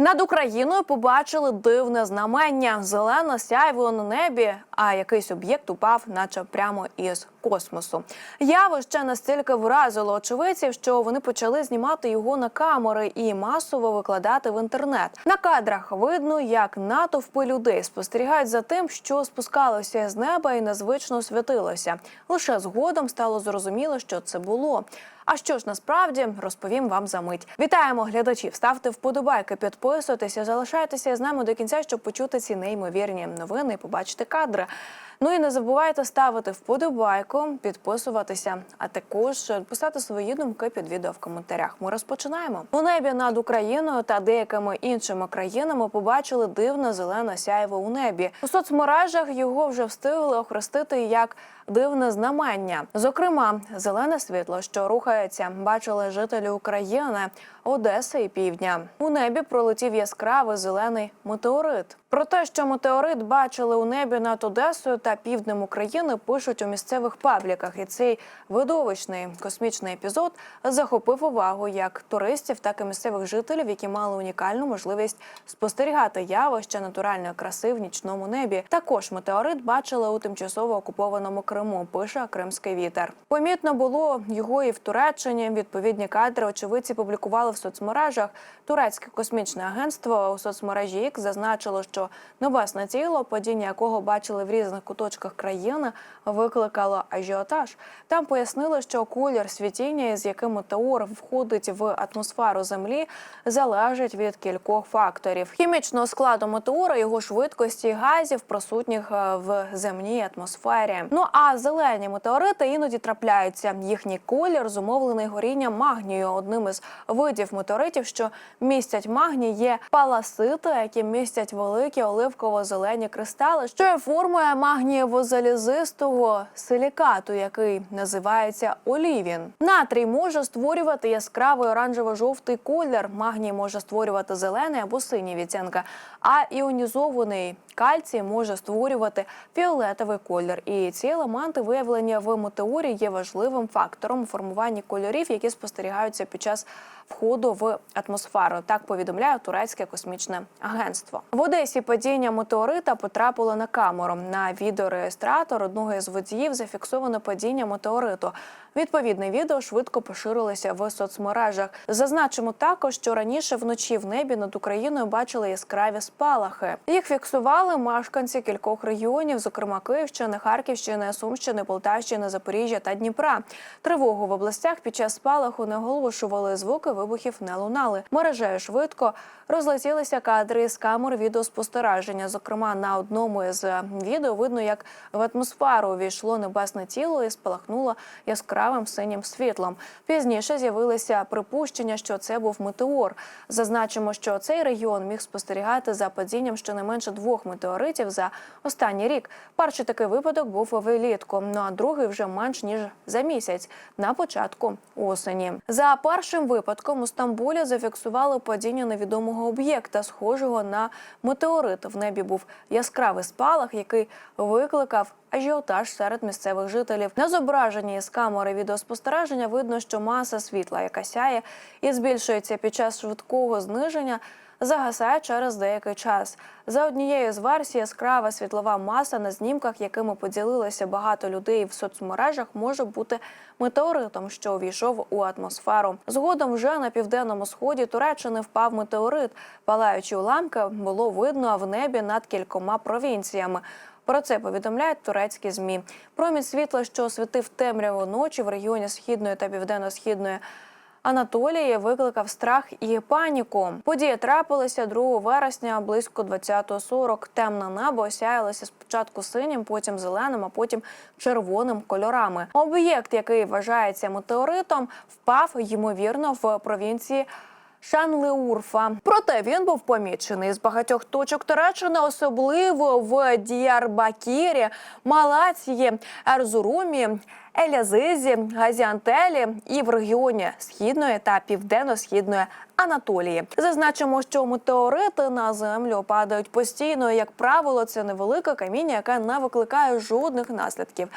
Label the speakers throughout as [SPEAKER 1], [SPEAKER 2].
[SPEAKER 1] Над Україною побачили дивне знамення. Зелена сяйво на небі, а якийсь об'єкт упав, наче прямо із космосу. Явище настільки вразило очевидців, що вони почали знімати його на камери і масово викладати в інтернет. На кадрах видно, як натовпи людей спостерігають за тим, що спускалося з неба і незвично світилося. Лише згодом стало зрозуміло, що це було. А що ж насправді розповім вам за мить. Вітаємо глядачів. Ставте вподобайки, підписуйтеся, залишайтеся з нами до кінця, щоб почути ці неймовірні новини і побачити кадри. Ну і не забувайте ставити вподобайку, підписуватися, а також писати свої думки під відео в коментарях. Ми розпочинаємо. У небі над Україною та деякими іншими країнами побачили дивне зелене сяйво у небі. У соцмережах його вже встигли охрестити як дивне знамення. Зокрема, зелене світло, що рухається, бачили жителі України, Одеси і Півдня. У небі пролетів яскравий зелений метеорит. Про те, що метеорит бачили у небі над Одесою та півднем України, пишуть у місцевих пабліках. І цей видовищний космічний епізод захопив увагу як туристів, так і місцевих жителів, які мали унікальну можливість спостерігати явище натуральної краси в нічному небі. Також метеорит бачили у тимчасово окупованому Криму. Пише Кримський вітер. Помітно було його і в Туреччині. Відповідні кадри очевидці публікували в соцмережах. Турецьке космічне агентство у соцмережі X зазначило, що небесне тіло, падіння якого бачили в різних куточках країни, викликало ажіотаж. Там пояснили, що колір світіння, з яким метеор входить в атмосферу Землі, залежить від кількох факторів: хімічного складу метеора, його швидкості, газів, присутніх е, в земній атмосфері. Ну а зелені метеорити іноді трапляються. Їхній колір зумовлений горінням магнію. Одним із видів метеоритів, що містять магній, є паласити, які містять великі оливково-зелені кристали, що є формою магнієво-залізистого силікату, який називається олівін. Натрій може створювати яскравий оранжево-жовтий колір. Магній може створювати зелений або синій відтінка, а іонізований кальцій може створювати фіолетовий колір. І ці елементи виявлення в метеорі є важливим фактором у формуванні кольорів, які спостерігаються під час входу в атмосферу. Так повідомляє турецьке космічне агентство. В Одесі падіння метеорита потрапило на камеру. На відеореєстратор одного із водіїв зафіксовано падіння метеориту. Відповідне відео швидко поширилося в соцмережах. Зазначимо також, що раніше вночі в небі над Україною бачили яскраві спалахи. Їх фіксували мешканці кількох регіонів, зокрема Київщини, Харківщини, Сумщини, Полтавщини, Запоріжжя та Дніпра. Тривогу в областях під час спалаху не оголошували звуки вибухів не лунали. Мережею швидко розлетілися кадри з камер відеоспостереження. Зокрема, на одному із відео видно, як в атмосферу увійшло небесне тіло і спалахнуло яскравим синім світлом. Пізніше з'явилися припущення, що це був метеор. Зазначимо, що цей регіон міг спостерігати за падінням щонайменше двох метеоритів за останній рік. Перший такий випадок був влітку, ну а другий вже менш ніж за місяць на початку осені. За першим випадком Стамбулі зафіксували падіння невідомого об'єкта, схожого на метеорит. В небі був яскравий спалах, який викликав ажіотаж серед місцевих жителів. На зображенні з камери відеоспостереження видно, що маса світла, яка сяє і збільшується під час швидкого зниження. Загасає через деякий час. За однією з версій, яскрава світлова маса на знімках, якими поділилися багато людей в соцмережах, може бути метеоритом, що увійшов у атмосферу. Згодом вже на південному сході Туреччини впав метеорит. Палаючі уламки було видно в небі над кількома провінціями. Про це повідомляють турецькі змі. Промінь світла, що освітив темряву ночі в регіоні східної та південно-східної. Анатолії викликав страх і паніку. Події трапилися 2 вересня близько 20.40. Темне небо осяялося спочатку синім, потім зеленим, а потім червоним кольорами. Об'єкт, який вважається метеоритом, впав ймовірно в провінції. Шанлеурфа. Проте він був помічений з багатьох точок Туреччини, особливо в Діарбакірі, Малації, Ерзурумі, Елязизі, Газіантелі і в регіоні східної та південно-східної Анатолії. Зазначимо, що метеорити на землю падають постійно. Як правило, це невелике каміння, яке не викликає жодних наслідків.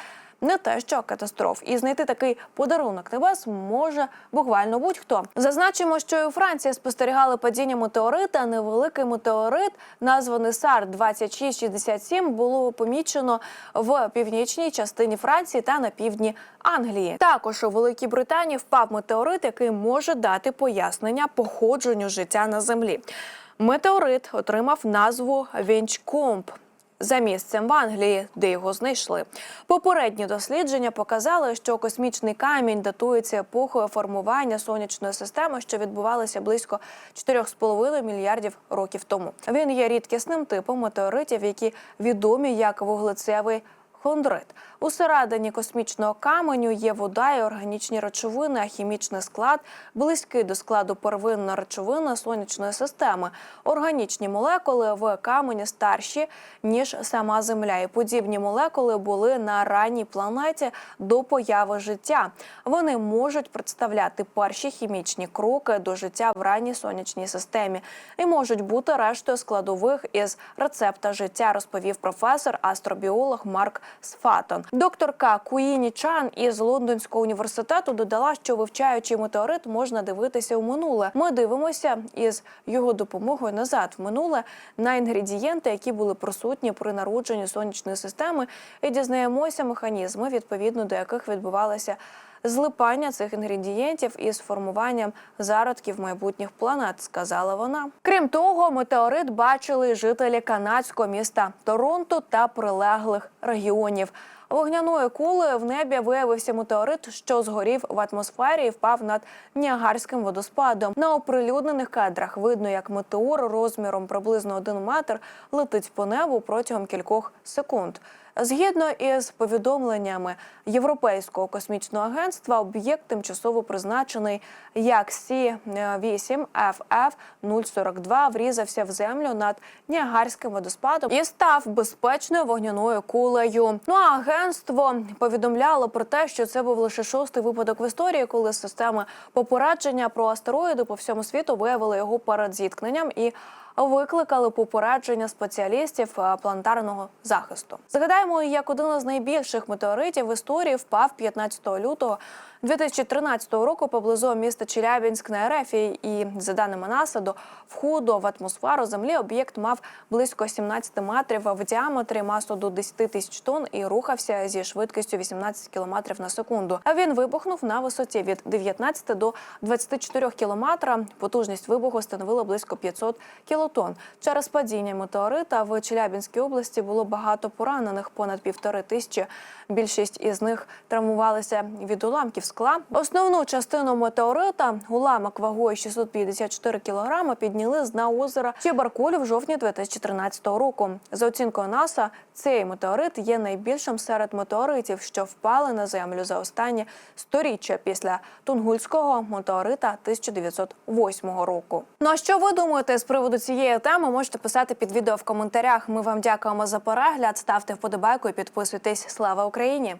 [SPEAKER 1] Не те, що катастроф, і знайти такий подарунок небес може буквально будь-хто. Зазначимо, що і у Франції спостерігали падіння метеорита. Невеликий метеорит, названий САР 2667 було помічено в північній частині Франції та на півдні Англії. Також у Великій Британії впав метеорит, який може дати пояснення походженню життя на землі. Метеорит отримав назву Вінчкомп за місцем в Англії, де його знайшли. Попередні дослідження показали, що космічний камінь датується епохою формування сонячної системи, що відбувалося близько 4,5 мільярдів років тому. Він є рідкісним типом метеоритів, які відомі як вуглецевий хондрит. Усередині космічного каменю є вода і органічні речовини, а хімічний склад близький до складу первинної речовини сонячної системи. Органічні молекули в камені старші ніж сама Земля, і подібні молекули були на ранній планеті до появи життя. Вони можуть представляти перші хімічні кроки до життя в ранній сонячній системі і можуть бути рештою складових із рецепта життя, розповів професор астробіолог Марк Сфатон. Докторка Куїні Чан із Лондонського університету додала, що вивчаючи метеорит, можна дивитися у минуле. Ми дивимося із його допомогою назад в минуле на інгредієнти, які були присутні при народженні сонячної системи, і дізнаємося механізми, відповідно до яких відбувалося злипання цих інгредієнтів із формуванням зародків майбутніх планет, сказала вона. Крім того, метеорит бачили жителі канадського міста Торонто та прилеглих регіонів. Вогняною кулею в небі виявився метеорит, що згорів в атмосфері і впав над Ніагарським водоспадом. На оприлюднених кадрах видно, як метеор розміром приблизно один метр летить по небу протягом кількох секунд. Згідно із повідомленнями Європейського космічного агентства, об'єкт тимчасово призначений як Сі-8 FF 042 врізався в землю над Ніагарським водоспадом і став безпечною вогняною кулею. Ну а агентство повідомляло про те, що це був лише шостий випадок в історії, коли системи попередження про астероїди по всьому світу виявили його перед зіткненням і викликали попередження спеціалістів е, планетарного захисту. Згадаємо, як один із найбільших метеоритів в історії впав 15 лютого 2013 року поблизу міста Челябінськ на Ерефії. І за даними НАСА, до входу в атмосферу Землі об'єкт мав близько 17 метрів в діаметрі, масу до 10 тисяч тонн і рухався зі швидкістю 18 км на секунду. А він вибухнув на висоті від 19 до 24 кілометра. Потужність вибуху становила близько 500 кілотон. Через падіння метеорита в Челябінській області було багато поранених, понад півтори тисячі. Більшість із них травмувалися від уламків скла. Основну частину метеорита, уламок вагою 654 кілограми, підняли з дна озера Чебаркулі в жовтні 2013 року. За оцінкою НАСА, цей метеорит є найбільшим серед метеоритів, що впали на землю за останні сторіччя після Тунгульського метеорита 1908 року. Ну а що ви думаєте з приводу цієї теми? Можете писати під відео в коментарях. Ми вам дякуємо за перегляд. Ставте вподобайку і підписуйтесь. Слава Україні!